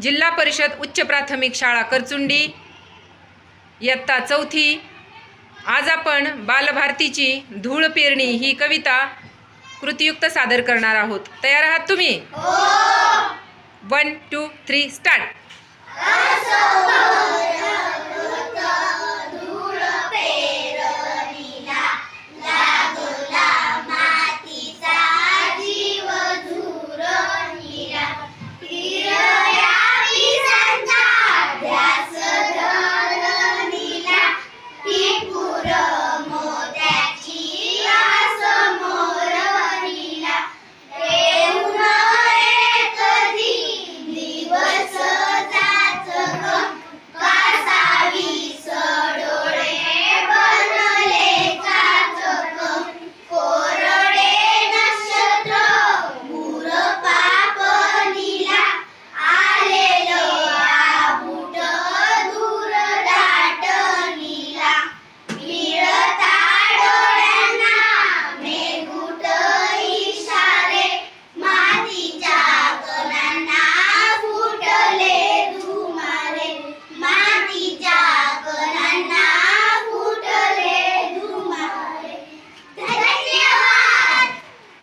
जिल्हा परिषद उच्च प्राथमिक शाळा करचुंडी इयत्ता चौथी. आज आपण बालभारतीची धूळ पेरणी ही कविता कृतियुक्त सादर करणार आहोत. तयार आहात तुम्ही? One two three start